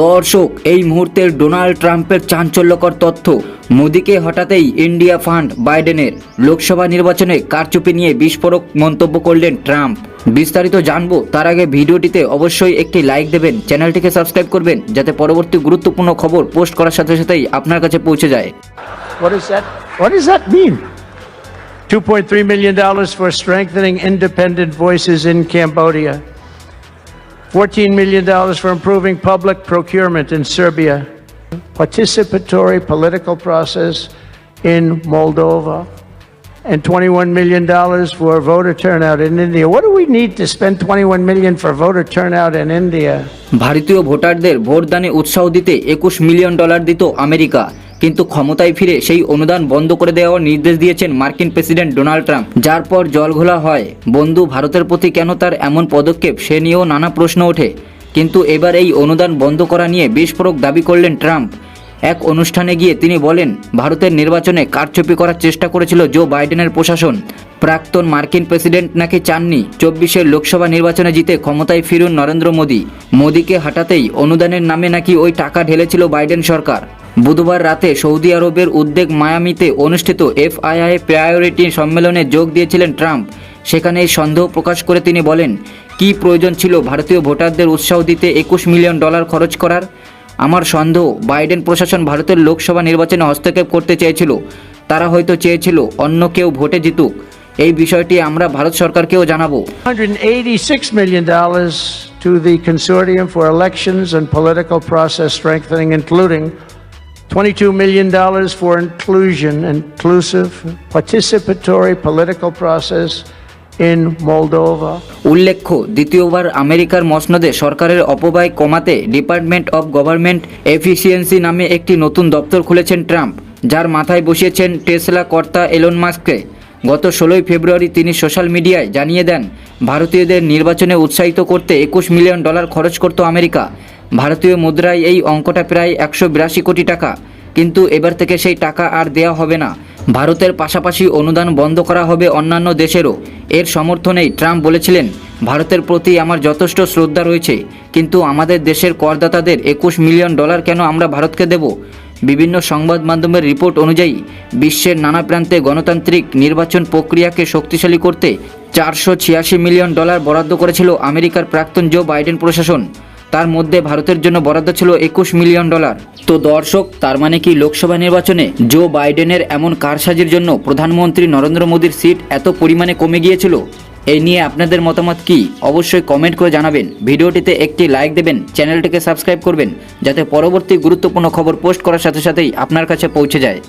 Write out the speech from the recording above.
দর্শক এই মুহূর্তের ডোনাল্ড ট্রাম্পের চাঞ্চল্যকর তথ্য মোদিকে হঠাতেই ইন্ডিয়া ফান্ড বাইডেনের লোকসভা নির্বাচনে কারচুপি নিয়ে বিস্ফোরক মন্তব্য করলেন ট্রাম্প বিস্তারিত জানব তার আগে ভিডিওটিতে অবশ্যই একটি লাইক দেবেন চ্যানেলটিকে সাবস্ক্রাইব করবেন যাতে পরবর্তী গুরুত্বপূর্ণ খবর পোস্ট করার সাথে সাথেই আপনার কাছে পৌঁছে যায় What does that, what does that mean? $2.3 million for strengthening independent voices in Cambodia. $14 million for improving public procurement in Serbia. Participatory political process in Moldova. And $21 million for voter turnout in India. What do we need to spend $21 million for voter turnout in India? ভারতীয় ভোটারদের ভোটদানে উৎসাহ দিতে একুশ million dollar দিত America কিন্তু ক্ষমতায় ফিরে সেই অনুদান বন্ধ করে দেওয়ার নির্দেশ দিয়েছেন মার্কিন প্রেসিডেন্ট ডোনাল্ড ট্রাম্প, যার পর জলঘোলা হয়। বন্ধু, ভারতের প্রতি কেন তার এমন পদক্ষেপ সে নিয়েও নানা প্রশ্ন ওঠে। কিন্তু এবার এই অনুদান বন্ধ করা নিয়ে বিস্ফোরক দাবি করলেন ট্রাম্প। এক অনুষ্ঠানে গিয়ে তিনি বলেন, ভারতের নির্বাচনে কারচুপি করার চেষ্টা করেছিল জো বাইডেনের প্রশাসন। প্রাক্তন মার্কিন প্রেসিডেন্ট নাকি চাননি চব্বিশের লোকসভা নির্বাচনে জিতে ক্ষমতায় ফিরুন নরেন্দ্র মোদী? মোদীকে হাঁটাতেই অনুদানের নামে নাকি ওই টাকা ঢেলেছিল বাইডেন সরকার। বুধবার রাতে সৌদি আরবের উদ্বেগ মায়ামিতে অনুষ্ঠিত এফআইআই প্রায়োরিটি সম্মেলনে যোগ দিয়েছিলেন ট্রাম্প। সেখানে এই সন্দেহ প্রকাশ করে তিনি বলেন কি প্রয়োজন ছিল ভারতীয় ভোটারদের উৎসাহ দিতে একুশ মিলিয়ন ডলার খরচ করার? আমার সন্দেহ বাইডেন প্রশাসন ভারতের লোকসভা নির্বাচনে হস্তক্ষেপ করতে চেয়েছিল। তারা হয়তো চেয়েছিল অন্য কেউ ভোটে জিতুক। এই বিষয়টি আমরা ভারত সরকারকেও জানাব। $186 million to the Consortium for Elections and Political Process Strengthening, including $22 million for inclusion, inclusive, participatory political process in Moldova. উল্লেখ্য দ্বিতীয়বার আমেরিকার মসনদে সরকারের অপব্যয় কমাতে ডিপার্টমেন্ট অব গভর্নমেন্ট এফিসিয়েন্সি নামে একটি নতুন দপ্তর খুলেছেন ট্রাম্প যার মাথায় বসিয়েছেন টেসলা কর্তা এলন মাস্ককে গত ষোলোই ফেব্রুয়ারি তিনি সোশ্যাল মিডিয়ায় জানিয়ে দেন ভারতীয়দের নির্বাচনে উৎসাহিত করতে একুশ মিলিয়ন ডলার খরচ করত আমেরিকা ভারতীয় মুদ্রায় এই অঙ্কটা প্রায় একশো বিরাশি কোটি টাকা। কিন্তু এবার থেকে সেই টাকা আর দেয়া হবে না। ভারতের পাশাপাশি অনুদান বন্ধ করা হবে অন্যান্য দেশেরও। এর সমর্থনেই ট্রাম্প বলেছিলেন, ভারতের প্রতি আমার যথেষ্ট শ্রদ্ধা রয়েছে, কিন্তু আমাদের দেশের করদাতাদের একুশ মিলিয়ন ডলার কেন আমরা ভারতকে দেব? বিভিন্ন সংবাদ মাধ্যমের রিপোর্ট অনুযায়ী, বিশ্বের নানা প্রান্তে গণতান্ত্রিক নির্বাচন প্রক্রিয়াকে শক্তিশালী করতে চারশো ছিয়াশি মিলিয়ন ডলার বরাদ্দ করেছিল আমেরিকার প্রাক্তন জো বাইডেন প্রশাসন। তার মধ্যে ভারতের জন্য বরাদ্দ ছিল একুশ মিলিয়ন ডলার। তো দর্শক, তার মানে কি লোকসভা নির্বাচনে জো বাইডেনের এমন কারসাজির জন্য প্রধানমন্ত্রী নরেন্দ্র মোদীর সিট এত পরিমাণে কমে গিয়েছিল? এই নিয়ে আপনাদের মতামত কি? অবশ্যই কমেন্ট করে জানাবেন। ভিডিওটিতে একটি লাইক দেবেন, চ্যানেলটিকে সাবস্ক্রাইব করবেন, যাতে পরবর্তী গুরুত্বপূর্ণ খবর পোস্ট করার সাথে সাথেই আপনার কাছে পৌঁছে যায়।